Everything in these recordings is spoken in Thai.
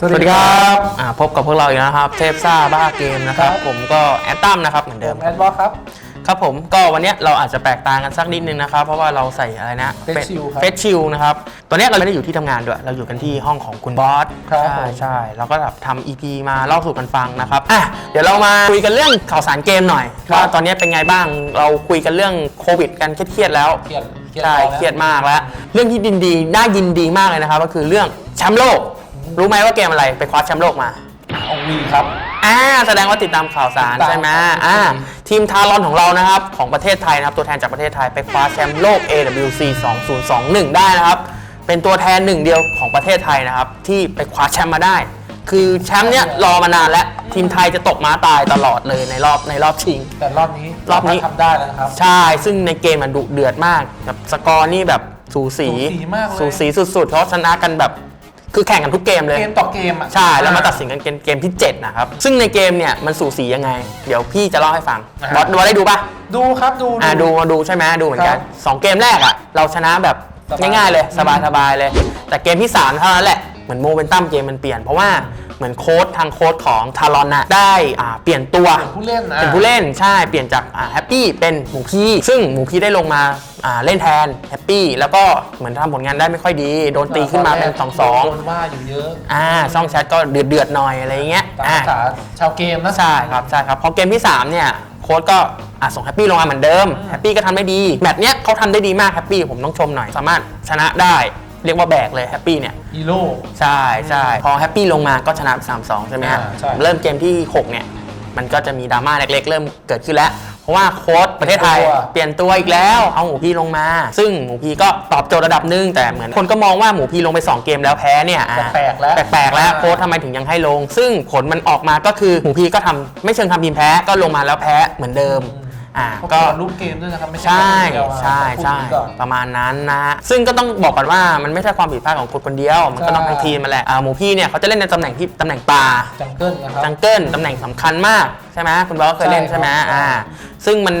สวัสดีครับอ่าพบกับพวกเราอีกแล้วนะครับ เทพซ่าบ้าเกมนะครับครับผมก็แอดตัมนะครับเหมือนผเดิมมแอดวอลครับ ครับผมก็วันเนี้ยเราอาจจะแปลกตากันสักนิดนึงนะครับ เพราะว่าเราใส่อะไรนะ Face Shield ครับเฟสชิลนะครับ ตอนเนี้ยเราไม่ได้อยู่ที่ทำงานด้วย เราอยู่กันที่ห้องของคุณบอสครับใช่ผมใช่เราก็แบบทำ EP มาเล่าสู่กันฟังนะครับอะเดี๋ยวเรามาคุยกันเรื่องข่าวสารเกมหน่อยว่าตอนเนี้ยเป็นไงบ้างเราคุยกันเรื่องโควิด กันเครียดๆแล้วเครียดเครียดใช่พอแล้วเครียดมากแล้ว เรื่องที่ดินดีน่ายินดีมากเลยนะครับ ก็คือเรื่องแชมป์โลก รู้ไหมว่าเกมอะไรไปคว้าแชมป์โลกมาองวีครับ อ่าแสดงว่าติดตามข่าวสารติดตามใช่ไหมครับอ่าทีมทารอนของเรานะครับ ของประเทศไทยนะครับ ตัวแทนจากประเทศไทยไปคว้าแชมป์โลก AWC 2021 ได้นะครับ เป็นตัวแทนหนึ่งเดียวของประเทศไทยนะครับ ที่ไปคว้าแชมป์มาได้ คือแชมป์เนี้ยรอมานานแล้วทีมไทยจะตกม้าตายตลอดเลยในรอบในรอบชิง แต่รอบนี้รอบนี้ สามารถทำได้แล้วนะครับ ใช่ ซึ่งในเกมมันดุเดือดมากแบบสกอร์นี่แบบสูสีสูสีมากเลย สูสีสุดๆเพราะชนะกันแบบ คือแข่งกันทุกเกมเลย เกมต่อเกมอะใช่ แล้วมาตัดสินกันเกมเกมที่ 7 นะครับ ซึ่งในเกมเนี่ยมันสูสียังไง เดี๋ยวพี่จะเล่าให้ฟังอ่าบอสบอสได้ดูปะดูครับดู อ่าดูมาดูใช่ไหมดูเหมือนกันครับสองเกมแรกอะเราชนะแบบสบายง่ายๆเลยสบายสบายๆเลย แต่เกมที่3เท่านั้นแหละเหมือนโมเมนตัมเกมมันเปลี่ยนเพราะว่า เหมือนโค้ดทางโค้ดของทารอนน่ะได้อ่าเปลี่ยนตัวเป็นผู้เล่นนะ เป็นผู้เล่นใช่เปลี่ยนจากแฮปปี้เป็นหมูพี่ซึ่งหมูพี่ได้ลงมาอ่าเล่นแทนแฮปปี้แล้วก็เหมือนทำผลงานได้ไม่ค่อยดี โดนตีขึ้นมาเป็น2อสองโดนว่าอยู่เยอะอ่าช่องแชทก็เดือดเดือดๆหน่อยอะไรเงี้ยตามอ่าภาษาชาวเกมนะใช่ครับใช่ครับพอเกมที่ 3 เนี่ยโค้ดก็อะส่งแฮปปี้ลงมาเหมือนเดิมแฮปปี้ก็ทำได้ดีแมตช์เนี้ยเขาทำได้ดีมากแฮปปี้ผมต้องชมหน่อยสามารถชนะได้ เรียกว่าแบกเลยแฮปปี้เนี่ย ฮีโร่ ใช่ใช่พอแฮปปี้ลงมาก็ชนะ3-2 ใช่ไหมฮะอ่าใช่ เริ่มเกมที่ 6 เนี่ย มันก็จะมีดราม่าเล็กๆ เริ่มเกิดขึ้นแล้ว เพราะว่าโค้ดประเทศไทย เปลี่ยนตัวอีกแล้ว เอาหมูพี่ลงมา ซึ่งหมูพี่ก็ตอบโจทย์ระดับหนึ่งแต่เหมือนคนก็มองว่าหมูพี่ลงไป 2 เกมแล้วแพ้เนี่ยอะแปลกๆแล้วแปลกๆแล้วโค้ดทำไมถึงยังให้ลง ซึ่งผลมันออกมาก็คือหมูพีก็ทำไม่เชิงทำทีมแพ้ก็ลงมาแล้วแพ้เหมือนเดิม อ่าก็ ก็รูปเกมด้วยนะครับไม่ใช่แค่คนเดียวอะใช่พูดใช่อย่างนี้ก่อน ประมาณนั้นนะฮะซึ่งก็ต้องบอกก่อนว่ามันไม่ใช่ความผิดพลาดของคนคนเดียว มันก็ต้องใช่ ทั้งทีมมาแหละอ่าหมูพี่เนี่ยเขาจะเล่นในตำแหน่งที่ตำแหน่งป่าจังเกิลนะครับ จังเกิลตำแหน่งสำคัญมากใช่ไหมคุณบอสก็เคยเล่นใช่ใช่ไหมครับ อ่าซึ่งมัน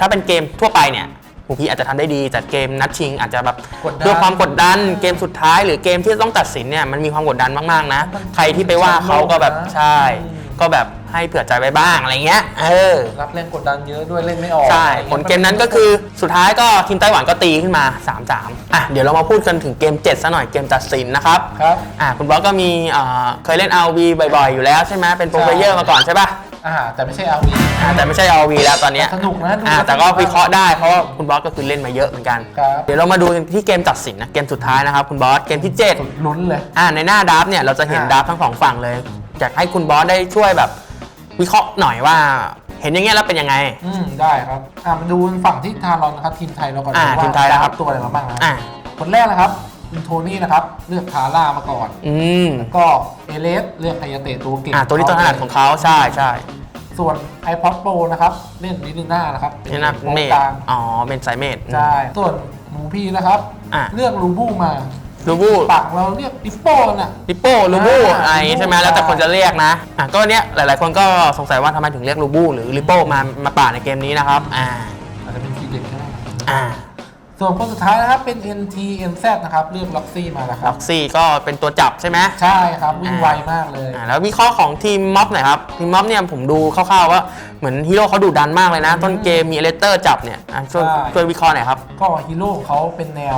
ถ้าเป็นเกมทั่วไปเนี่ยหมูพี่อาจจะทำได้ดีแต่เกมนัดชิง อาจจะแบบกดดัน ด้วยความกดดันเกมสุดท้าย หรือเกมที่ต้องตัดสินเนี่ยมันมีความกดดันมากๆนะมันใครที่ไปว่าเขาก็แบบนะใช่ ก็แบบ ให้เผื่อใจไว้บ้างอะไรเงี้ย เออ รับแรงกดดันเยอะด้วยเล่นไม่ออกใช่ ผลเกมนั้นก็คือสุดท้ายก็ทีมไต้หวันก็ตีขึ้นมา 3-3 อะ เดี๋ยวเรามาพูดกันถึงเกม 7ซะหน่อยเกมตัดสินนะครับ ครับ อะ คุณบอสก็มีเอ่อเคยเล่น RV บ่อยๆ อยู่แล้วใช่ไหมเป็นโปรใช่เพลเยอร์มาก่อนใช่ป่ะ อ่าแต่ไม่ใช่อาวี อะแต่ไม่ใช่ RV แล้วตอนเนี้ยสนุกนะดูอะแล้วแต่ก็สนุกมากวิเคราะห์ได้เพราะว่าคุณบอสก็คือเล่นมาเยอะเหมือนกัน ครับ เดี๋ยวเรามาดูกันที่เกมตัดสินนะเกมสุดท้ายนะครับคุณบอสเกมที่7ลุ้นเลย อ่าในหน้าดับเนี่ยเราจะเห็นอ่าดับทั้งสองฝั่งเลยอยากให้คุณบอสได้ช่วยแบบ วิเคราะห์หน่อยว่า เห็นอย่างเงี้ยแล้วเป็นยังไง อืมได้ครับอ่ามาดูฝั่งที่ทารอนนะครับทีมไทยเราก่อนอ่าว่าทีมไทยนะครับ ตัวอะไรมาบ้างนะอะคนแรกนะครับคุณโทนี่นะครับเลือกทาร่ามาก่อน อืมก็เอเลสเลือกไฮยาเตะตัวเก่งอ่าตัวนี้ตัวถนัดของเขาใช่ใช่ส่วน iPod Pro นะครับเล่นลิลิน่านะครับเป็นี่นะโปรเมดกลางอ๋อเป็นสายเมด ใช่ส่วนหมูพี่นะครับ อะ เลือกลูบูมา ลูบูปักเราเรียกดิปโป้น่ะลิปโป้ลูบูอ่าอะไรอย่างงี้ใช่ไหมแล้วแต่คนจะเรียกนะอะก็เนี้ยหลาย ๆ คนก็สงสัยว่าทำไมถึงเรียกลูบูหรือลิปโป้มามาป่าดในเกมนี้นะครับอ่าอาจจะเป็นทีเด็ดก็ได้อ่า ส่วนคนสุดท้ายนะครับเป็น NT NZ นะครับ เลือกล็อกซี่มานะคล็รัอบกซี่ก็เป็นตัวจับใช่ไหมใช่ครับวิ่งไวมากเลย อ่าแล้ววิเคราะห์ของทีมม็อบหน่อยครับ ทีมม็อบเนี่ยผมดูคร่าวๆว่าเหมือนฮีโร่เขาดุดันมากเลยนะ ต้นเกมมีเลเตอร์จับเนี่ยอะช่วยใช่ ช่วยวิเคราะห์หน่อยครับ ก็ฮีโร่ของเขาเป็นแนว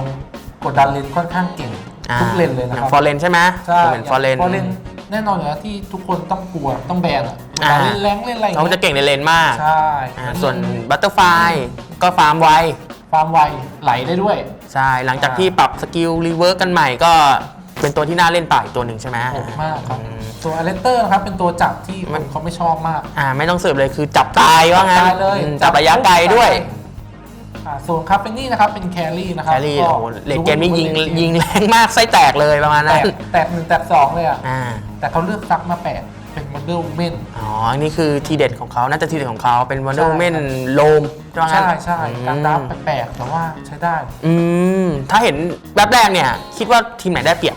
กดดันเลนค่อนข้างเก่งอ่าทุกเลนเลยนะอคย่ารังบฟอร์เรนใช่ไหมใช่เหมือนฟอร์เรนฟอร์เรนแน่นอนอยู่แล้วที่ทุกคนต้องกลัวต้องแบนอะเวลาอ่าเล่นแรงเล่นอะไรอย่างเขาเงี้จะยเก่งในเลนมากใช่อ่าส่วนบัตเตอร์ไฟก็ฟาร์มไวฟาร์มไวไหลได้ด้วย ใช่หลังจากอ่าที่ปรับสกิลรีเวิร์กกันใหม่ก็เป็นตัวที่น่าเล่นป่าอีกตัวหนึ่งใช่ไหมโหดมากครับอืมส่วนอเลสเตอร์นะครับเป็นตัวจับที่คมันนเขาไม่ชอบมาก อ่าไม่ต้องสืบเลยคือจับตายว่างั้นตายเลยอืมจับระยะไกลด้วยอ่า ส่วนคาเฟนี่นะครับเป็นแครี่นะคแครับรี่ก็โอ้โหเลดเกมนี่ยิงรู้ว่ายิงแรงมากไส้แตกเลยประมาณแตนั้นกแตกหนึ่งแตกสองเลยอะอ่าแต่เขาเลือกซักมาแปดเป็นวันเดอร์เมนอ๋อ อันนี้คือทีเด็ดของเขาน่าจะทีเด็ดของเขาเป็นวันเดอใช่ร์เมนครับโลมว่างั้นใช่ใช่การดับอืมแปลกๆแต่ว่าใช้ได้ อืม ถ้าเห็นแป๊บแรกเนี่ย คิดว่าทีมไหนได้เปรียบ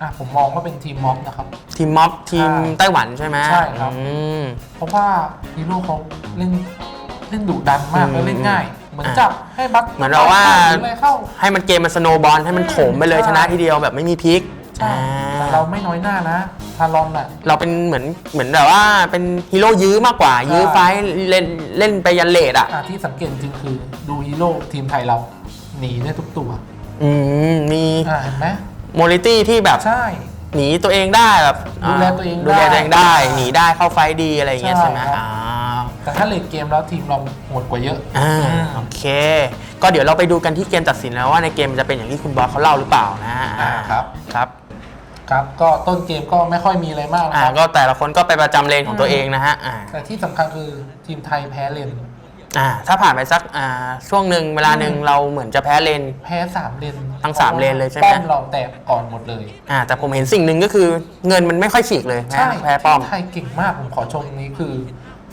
อะผมมองว่าเป็นทีมม็อบนะครับ ทีมม็อบทีมใช่ไต้หวันใช่ไหมใช่ครับอืมเพราะว่าฮีโร่เขาเล่นเล่นดุดันมากอืมแล้วเล่นง่าย เหมือนอะจับให้บัตเหมือนเราว่าหรืออะไรเข้า ให้มันเกมมันสโนบอลให้มันโถมไปเลยใช่ ชนะทีเดียวแบบไม่มีพลิกใช่อ่าเราไม่น้อยหน้านะทารอนอะ เราเป็นเหมือนเหมือนแบบว่าเป็นฮีโร่ยื้อมากกว่า ยื้อไฟท์เล่นเล่นไปยันเลดอะ อะที่สังเกตจริงคือดูฮีโร่ทีมไทยเราหนีได้ทุกตัวอืมมีอ่าเห็นไหมโมลิตี้ที่แบบ ใช่ หนีตัวเองได้แบบดูแลตัวเองได้ดูแลตัวเองได้ หนีได้เข้าไฟท์ดีอะไรอย่างเงี้ยใช่ ใช่ไหมครับอ่า แต่ถ้าเลดเกมแล้วทีมเราโหดกว่าเยอะ อ่าอืมโอเค ก็เดี๋ยวเราไปดูกันที่เกมตัดสินแล้วว่าในเกมมันจะเป็นอย่างที่คุณบอสเขาเล่าหรือเปล่านะอ่าครับ ครับครับก็ต้นเกมก็ไม่ค่อยมีอะไรมากนะอ่าครับก็แต่ละคนก็ไปประจำเลนของตัวเองนะฮะอ่าแต่ที่สำคัญคือทีมไทยแพ้เลนอ่าถ้าผ่านไปสักอ่าช่วงหนึ่งเวลาหนึ่งอืมเราเหมือนจะแพ้เลน แพ้สามเลนทั้งสามเลนเลยใช่ไหม ป้อมเราแตกก่อนหมดเลยอ่าแต่ผมเห็นสิ่งหนึ่งก็คือเงินมันไม่ค่อยฉีกเลยแพ้ใช่แพ้ป้อม ทีไทยเก่งมากผมขอชมนี้คือ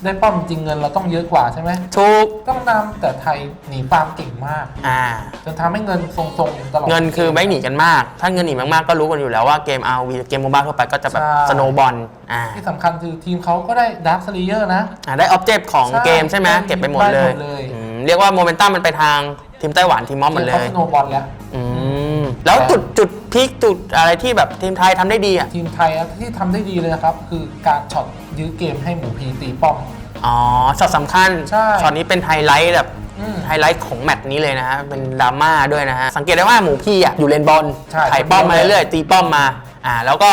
ได้ป้อมจริงเงินเราต้องเยอะกว่าใช่ไหมถูกต้องนำแต่ไทยหนีฟาร์มเก่งมาก อ่า จนทำให้เงินทรงๆตลอด เงินคือไม่หนีกันมาก ถ้าเงินหนีมากๆก็รู้กันอยู่แล้วว่าเกม RV เกมโมบ้าทั่วไปก็จะแบบใช่ สโนบอลอ่าที่สำคัญคือทีมเขาก็ได้ดับสลีเยอร์นะ อ่าได้ออบเจกต์ของใช่เกมใช่ไหมได้เก็บไปหมดเลยได้หมดเลย อืมเรียกว่าโมเมนตัมมันไปทางทีมไต้หวันทีมมอมหมดเลเขายสโนว์บอลแล้ว อืมแล้วจุดจุด พีคจุดอะไรที่แบบทีมไทยทำได้ดีอะทีมไทยอะที่ทำได้ดีเลยนะครับ คือการช็อตยื้อเกมให้หมูพีตีป้อม อ๋อช็อตสำคัญใช่ช็อตนี้เป็นไฮไลท์แบบอืมไฮไลท์ของแมตช์นี้เลยนะฮะเป็นดราม่าด้วยนะฮะสังเกตได้ว่าหมูพี่อะอยู่เลนบอลใช่ไถ่ป้อมมาเรื่อยๆตีป้อมมาอ่าแล้วก็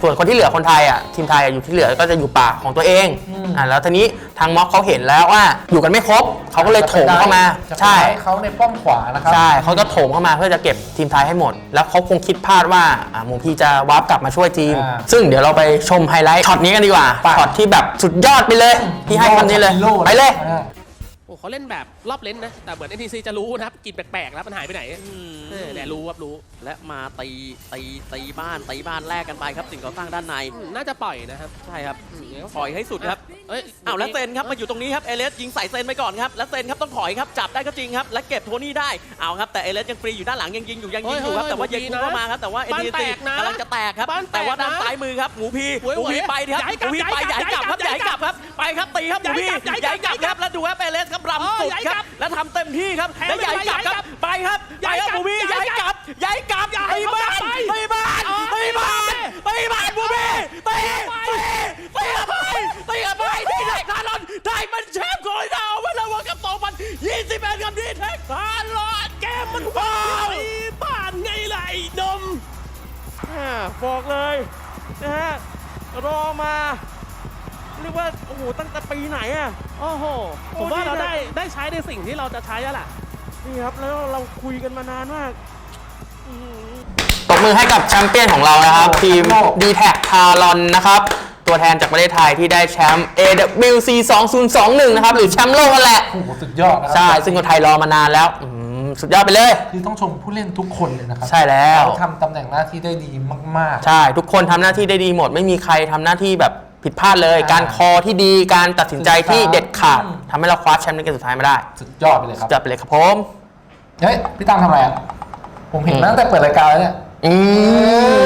ส่วนคนที่เหลือคนไทยอะทีมไทยอะอยู่ที่เหลือก็จะอยู่ป่าของตัวเองอืมอ่าแล้วทีนี้ทางม็อบเขาเห็นแล้วว่าอยู่กันไม่ครบเขาก็เลยโถมเข้ามา จะไปใช่ได้เขาในป้อมขวานะครับใช่เขาก็โถมเข้ามาเพื่อจะเก็บทีมไทยให้หมด แล้วเขาคงคิดพลาดว่าอ่าหมูพี่จะวาร์ปกลับมาช่วยทีมอ่าซึ่งเดี๋ยวเราไปชมไฮไลท์ช็อตนี้กันดีกว่า ไป ช็อตที่แบบสุดยอดไปเลย ที่ให้คำนี้เลยฮีโร่ไปเลย อ่าโอ้เขาเล่นแบบรอบเลนนะ แต่เหมือน NTC จะรู้นะครับกลินแปลกๆแล้วมันหายไปไหนเออแต่รู้ครับรู้และมาตีตีตีบ้านตีบ้านแลกกันไปครับสิ่งก่อสร้างด้านใน อืมน่าจะปล่อยนะครับใช่ครับ อืมเดี๋ยวปล่อยให้สุดครับ เอ้ยอ้าวแล้วเซนครับมาอยู่ตรงนี้ครับเอเลสยิงใส่เซนไปก่อนครับแล้วเซนครับต้องถอยครับจับได้ก็จริงครับและเก็บโทนี่ได้เอาครับแต่เอเลสยังฟรีอยู่ด้านหลังยังยิงอยู่ยังยิงอยู่ครับแต่ว่ายังพุ่งเข้ามาครับแต่ว่าเอ็นบ้านดีแตซีกนะกำลังจะแตกครับบ้านแตกแต่ว่าด้านนะซ้ายมือครับหมูพีโอ้ยหมูพีโอ้ยไปครับย้ายหกลับมูพีไปย้าย้ายยกกลัลับบครับย้าย้ายยกกลัลับบครับไปครับตีครับหมูพีย้ายกลับย้ายกลับย้ายกลัครับ สครับรำสุดเออย้ายคกลัรับบแล้วทำเต็มที่ครับแทงแล้วไปย้ายกลับย้ายคกลัรับบไปครับไปครับหมูพีย้าย้ายยกกลัลับบย้ายกลับย้ายไปบ้านไปไปบ้านอ๋อไปบ้านไปไปบ้านหมูพีตีตีตีกับไปตีกับไปที่ไหนทารอนได้เป็นแชมป์ของเราเวลาวันกับ2021กับดีแท็กทารอนเกมมันว้าวบ้านไงล่ะไอ้นมอ่าบอกเลยนะฮะรอมาเรีย กว่าโอ้โหตั้งแต่ปีไหนอะ โอ้โหโอ้ผมว่านี่เรานะได้ได้ใช้ในสิ่งที่เราจะใช้แล้วล่ะ นี่ครับแล้วเราคุยกันมานานมากอื้อหือตบมือให้กับแชมเปี้ยนของเรานะครับโอ้โหทีมโลก d t แทคาร์ลอนนะครับ ตัวแทนจากประเทศไทยที่ได้แชมป์ AWC 2021 นะครับ หรือแชมป์โลกนั่นแหละ โอ้โหสุดยอดนะครัใช่ ซึ่งคนไทยรอมานานแล้วอืมสุดยอดไปเลย คือต้องชมผู้เล่นทุกคนเลยนะครัใช่แล้ว เขาทำตำแหน่งหน้าที่ได้ดีมาก ใช่ ทุกคนทำหน้าที่ได้ดีหมด ไม่มีใครทำหน้าที่แบบ ผิดพลาดเลยอ่าการคอที่ดีการตัดสินใจที่เด็ดขาดอืมทำให้เราคว้าแชมป์ในเกมสุดท้ายมาได้ๆสุดยอดไปเลยครับจัดไปเลยครับผมเฮ้ยพี่ตั้มทำอะไรอะผมเห็นมาตั้งแต่เปิดรายการแล้วเนี่ยอื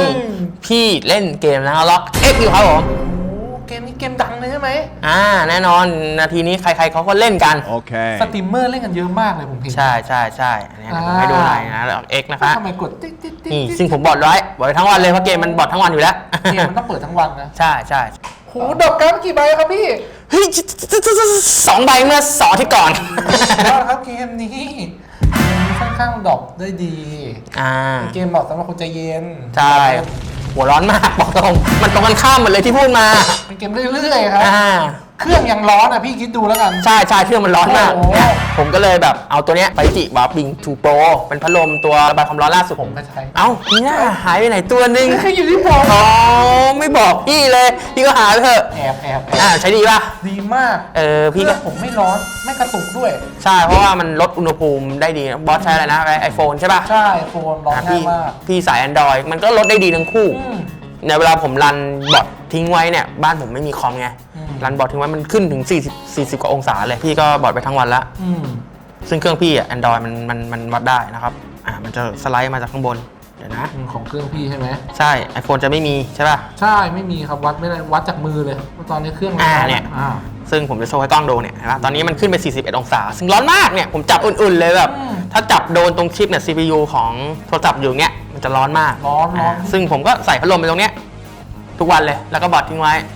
มพี่เล่นเกมนะล็อกเอ็กอยู่ครับผมโอ้โหเกมนี้เกมดังเลยใช่ไหมอ่าแน่นอนนาทีนี้ใครๆเขาก็เล่นกัน Okay. สตรีมเมอร์เล่นกันเยอะมากเลยผมเห็น ใช่ใช่ใช่อันนี้เดี๋ยวผมให้ดูหน่อยนะล็อกเอ็กนะแล้วคะทำไมกดติ๊ดติ๊ดติ๊ดนี่ติ๊ดซึ่งผมบอดไว้บอดไว้ทั้งวันเลยเพราะเกมมันบอดทั้งวันอยู่แล้วเกมมันต้องเปิดทั้งวันนะ ใช่ใช่โหดอกกันกี่ใบครับพี่เฮ้ยสองใบเมื่อสองอาที่ก่อนยอดครับเกมนี้เกมนี้ค่อนข้างดอกได้ดีอ่าเป็นเกมเหมาะสำหรับคนใจเย็นใช่หัวร้อนมากบอกตรงมันตรงกันข้ามหมดเลยที่พูดมาเป็นเกมเรื่อยๆครับอ่า เครื่องยังร้อนอะพี่คิดดูแล้วกัน ใช่ใช่เครื่องมันร้อนมากโอ้โห เนี่ยผมก็เลยแบบเอาตัวเนี้ยไปจิวาร์บิงทูโปรเป็นพัดลมตัวระบายความร้อนล่าสุดผมก็ใช้เอ้านี่น่าหายไปไหนตัวหนึงคืออยู่ที่ผมอ๋อไม่บอกพี่เลยพี่ก็หาไปเถอะแอบแอบแออ่าบใช้ดีป่ะดีมากเออเคพี่รื่ก็ องผมไม่ร้อนไม่กระตุกด้วย ใช่ เพราะว่ามันลดอุณหภูมิได้ดีนะบอสใช้อะไรนะไอโฟนใช่ป่ะใช่โฟนร้อนอะง่าพี่ยมากพี่สาย Android มันก็ลดได้ดีทั้งคู่อืมในเวลาผมรันบอททิ้งไว้เนี่ย บ้านผมไม่มีคอมไงอืม รันบอททิ้งไว้มันขึ้นถึง 40 40 กว่าองศาเลย พี่ก็บอทไปทั้งวันละ อืมซึ่งเครื่องพี่อะ Android มันมันมันวัดได้นะครับ อ่า มันจะสไลด์มาจากข้างบน เดี๋ยวนะ อืมของเครื่องพี่ใช่ไหมใช่ iPhone จะไม่มีใช่ป่ะ ใช่ไม่มีครับวัดไม่ได้วัดจากมือเลยว่าตอนนี้เครื่องมัอ่าร้เนี่ย อ่า ซึ่งผมจะโชว์ให้กล้องดูเนี่ยเห็นปะตอนนี้มันขึ้นไป 41 องศา ซึ่งร้อนมากเนี่ย ผมจับอุ่นๆเลยแบบ อืมถ้าจับโดนตรงชิปเนี่ย CPU ของโทรศัพท์อยู่เงี้ยมันจะจะร้อนมากร้อนร้อนาซึ่งผมก็ใส่พัดลมไปตรงเนี้ยทุกวันเลย แล้วก็บอดทิ้งไว้อืม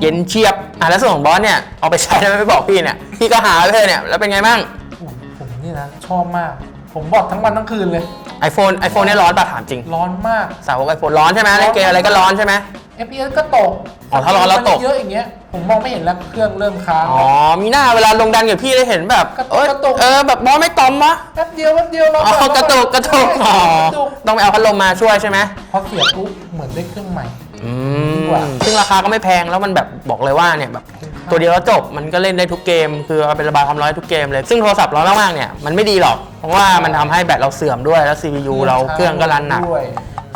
เย็นเชียบอะแล้วส่วนของบอสเนี่ยเอาไปใช้แล้วไม่บอกพี่เนี่ยพี่ก็หาไปเลยเนี่ยแล้วเป็นไงบ้างโอ้ยผมนี่นะชอบมาก ผมบอกทั้งวันทั้งคืนเลย iPhone iPhone เนี่ยร้อนป่ะถามจริง ร้อนมาก สาวกไอโฟนร้อนใช่ไหมเล่นเกมอะไรก็ร้อนใช่ไหม FPS ก็ตกอ๋อถ้าร้อนแล้วตก เยอะอย่างเงี้ยผมมองไม่เห็นแล้วเครื่องเริ่มค้างอ๋อมีหน้าเวลาลงดันกับพี่ได้เห็นแบบกระตุกเอ้ยกระตุก เออแบบบอสไม่ตอมวะแป๊บเดียวแป๊บเดียวเราอ๋อกระตุกกระตุกอ๋อกระตุกต้องไปเอาพัดลมมาช่วยใช่ไหมพอเสียบปุ๊บเหมือนได้เครื่องใหม่ อืดีมกว่าซึ่งราคาก็ไม่แพงแล้วมันแบบบอกเลยว่าเนี่ยแบบตัวเดียวแล้วจบมันก็เล่นได้ทุกเกม คือเอาไประบายความร้อนได้ทุกเกมเลย ซึ่งโทรศัพท์ร้อนมากๆเนี่ยมันไม่ดีหรอก เพราะว่ามันทำให้แบตเราเสื่อมด้วยแล้ว CPU เราเครื่องก็รันหนัก ด้วย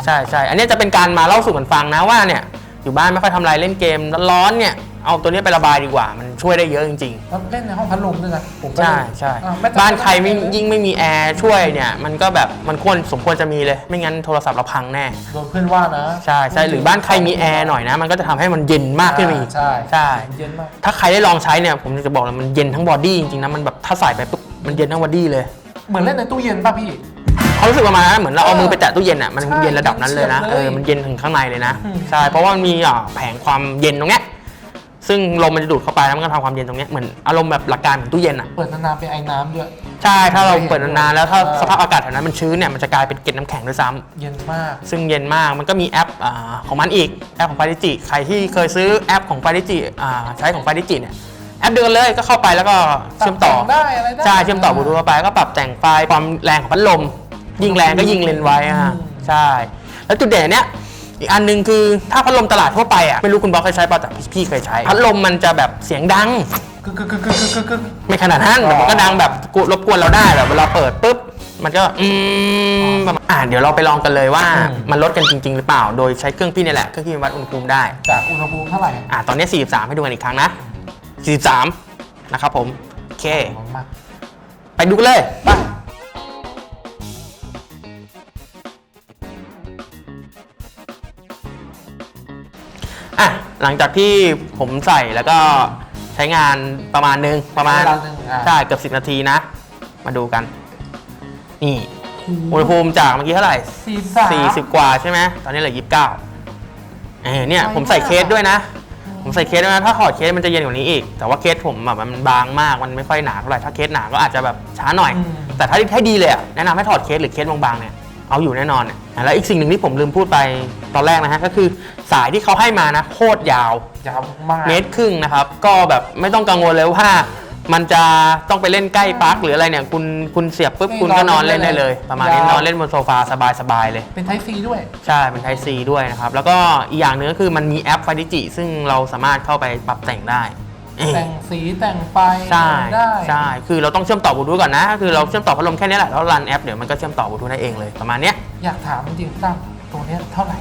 ใช่ใช่ อันนี้จะเป็นการมาเล่าสู่กันฟังนะว่าเนี่ยอยู่บ้านไม่ค่อยทำอะไรเล่นเกมร้อนๆเนี่ย เอาตัวนี้ไประบายดีกว่า มันช่วยได้เยอะจริงๆแล้วเล่นในห้องพัดลมด้วยนะผมก็ใช่เล่นใช่อะไม่จำบ้านใครไม่เป็นยิ่งไม่มีแอร์ช่วยเนี่ย มันก็แบบมันควรสมควรจะมีเลย ไม่งั้นโทรศัพท์เราพังแน่ โดนเพื่อนว่านะใช่ใช่หรือบ้านใครมีแอร์หน่อยนะ มันก็จะทำให้มันเย็นมากขึ้นไปอีกใช่ใช่ เย็นมาก ถ้าใครได้ลองใช้เนี่ย ผมจะบอกเลยมันเย็นทั้งบอดี้จริงๆนะ มันแบบถ้าใส่ไปปุ๊บมันเย็นทั้งบอดี้เลยเหมือนเล่นในตู้เย็นป่ะพี่ เขามรู้สึกประมาณนั้นเหมือนเราเอามือไปแตะตู้เย็นอะมันใช่เย็นระดับนั้นเลยนะเย็นเอเฉียบเลยอมันเย็นถึงข้างในเลยนะอืม ใช่เพราะว่ามันมีอ่าแผงความเย็นตรงเนี้ย ซึ่งลมมันจะดูดเข้าไปแล้วมันก็ทำความเย็นตรงเนี้ยเหมือนอารมณ์แบบหลักการเหมือนตู้เย็นอะเปิดนานๆเป็นไอ้น้ำด้วย ใช่ถ้าเราเปิดนานๆแล้วถ้าเออสภาพอากาศแถวนั้นมันชื้นเนี่ยมันจะกลายเป็นเกล็ดน้ำแข็งด้วยซ้ำ เย็นมาก ซึ่งเย็นมาก มันก็มีแอปอาของมันอีก แอปของ f i ดิจิ ใครที่เคยซื้อแอปของ f i ดิจิใช้ของ f i ดิจิเนี่ย แอปเดียวกันเลยก็เข้าไปแล้วก็เชื่อมต่อ ปรับแต่งได้อะไรได้ ใช่ เชื่อมต่อบลูทูธเข้าไป ก็ปรับแต่งไฟล์ความแรงของพัดลม ยิ่งแรงก็ยิ่งเลนไว้อะใช่ แล้วจุดเด่นเนี้ย อีกอันหนึงคือถ้าพัดลมตลาดทั่วไปอะไม่รู้คุณบอสเคยใช้ป่ะแต่พี่เคยใช้พัดลมมันจะแบบเสียงดัง กึกกึกกึกกึกกึกกึกกึกไม่ขนาดนั้นแต่มันก็ดังแบบกรบกวนเราได้แบบเวลาเปิดปุ๊บมันก็อืมประมาณอ่าเดี๋ยวเราไปลองกันเลยว่ามันลดกันจริง ๆ หรือเปล่า โดยใช้เครื่องพี่นี่แหละเครื่องที่วัดอุณหภูมิได้ จากอุณหภูมิเท่าไหร่อ่าตอนนี้ 43 ให้ดูกันอีกครั้งนะ 43 นะครับผม โอเคร้อนมากไปดูกันเลย ไป อะหลังจากที่ผมใส่แล้วก็ใช้งานประมาณนึงประมาณเวลาหนึ่งอะ ใช่เกือบ10นาทีนะ มาดูกัน นี่อุณหภูมิจากเมื่อกี้เท่าไหร่ สี่สาม 40 กว่าใช่ไหมตอนนี้เหลือ 29เออเนี่ยไวมากผมใส่เคสด้วยนะ ผมใส่เคสด้วยนะ ถ้าถอดเคสมันจะเย็นกว่านี้อีก แต่ว่าเคสผมแบบมันบางมาก มันไม่ค่อยหนาเท่าไหร่ ถ้าเคสหนาก็อาจจะแบบช้าหน่อย อืม แต่ถ้าให้ดีเลยอะแนะนำให้ถอดเคสหรือเคสบางๆเนี่ย เอาอยู่แน่นอนเนี่ยอะแล้วอีกสิ่งหนึ่งที่ผมลืมพูดไปตอนแรกนะฮะก็คือสายที่เขาให้มานะโคตรยาวยาวมากเมตรครึ่งนะครับ ก็แบบไม่ต้องกังวลเลยว่า มันจะต้องไปเล่นใกล้ปลั๊กหรืออะไรเนี่ยคุณคุณเสียบปุ๊บคุณก็นอนเล่นได้เลย ประมาณนี้นอนเล่นบนโซฟาสบายๆเลย เป็นไทซีด้วย ใช่เป็น Type C ด้วยนะครับแล้วก็อีกอย่างหนึงก็คือมันมีแอป f i ดิจิซึ่งเราสามารถเข้าไปปรับแต่งได้เอ๊ะ แต่งสีแต่งไฟใช่ได้ใช่คือเราต้องเชื่อมต่อบลูทูธก่อนนะ คือเราเชื่อมต่อพัดลมแค่นี้แหละแล้วรันแอปเดี๋ยวมันก็เชื่อมต่อบลูทูธได้เองเลยประมาณเนี้ยอยากถามจริงๆตั้มตัวเนี้ยเท่าไหร่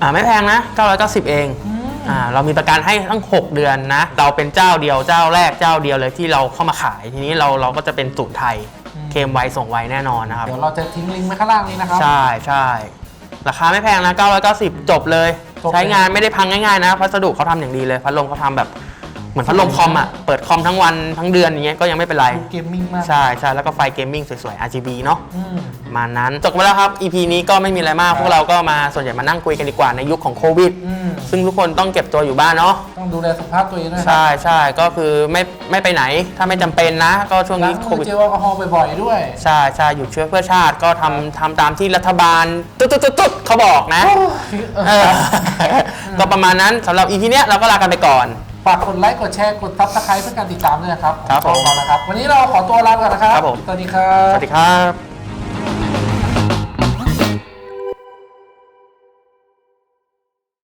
อ่าไม่แพงนะ 990 เองอืมอ่าเรามีประกันให้ทั้ง 6 เดือนนะ เราเป็นเจ้าเดียวเจ้าแรกเจ้าเดียวเลยที่เราเข้ามาขาย ทีนี้เราเราก็จะเป็นสูตรไทยเคลมไวส่งไวแน่นอนนะครับ เดี๋ยวเราจะทิ้งลิงก์ไว้ข้างล่างนี้นะครับ ใช่ใช่ราคาไม่แพงนะ 990 จบเลยจบเลยใช้งานไม่ได้พังง่ายๆนะ พัสดุเขาทำอย่างดีเลย พัดลมเขาทำแบบ เหมือนพัดลมคอมอะ เปิดคอมทั้งวันทั้งเดือนอย่างเงี้ยก็ยังไม่เป็นไร ดูเกมมิ่งมากใช่ใช่แล้วก็ไฟเกมมิ่งสวยๆ RGB เนาะอืม ประมาณนั้นจบไปแล้วครับ EP นี้ก็ไม่มีอะไรมาก พวกเราก็มาส่วนใหญ่มานั่งคุยกันดีกว่าในยุคของโควิด อืม ซึ่งทุกคนต้องเก็บตัวอยู่บ้านเนาะ ต้องดูแลสุขภาพตัวเองด้วยนะใช่ใช่ก็คือไม่ไม่ไปไหนถ้าไม่จำเป็นนะ ก็ช่วงล้านี้งโคมือวิดเจลแอลกอฮอล์บ่อยๆด้วย ใช่ใช่หยุดเชื้อเพื่อชาติก็ทำทำตามที่รัฐบาล ตุ๊ดตุ๊ดตุ๊ดตุ๊ดเขาบอกนะเออก็ประมาณนั้นสำหรับ EP เนี้ยเราก็ลากันไปก่อน ฝากกดไลค์กดแชร์กดซับสไครต์เพื่อการติดตามด้วยนะครับครับผม ขอนะครับ วันนี้เราขอตัวลาไปก่อนนะครับ ครับผม สวัสดีครับ สวัสดีครับ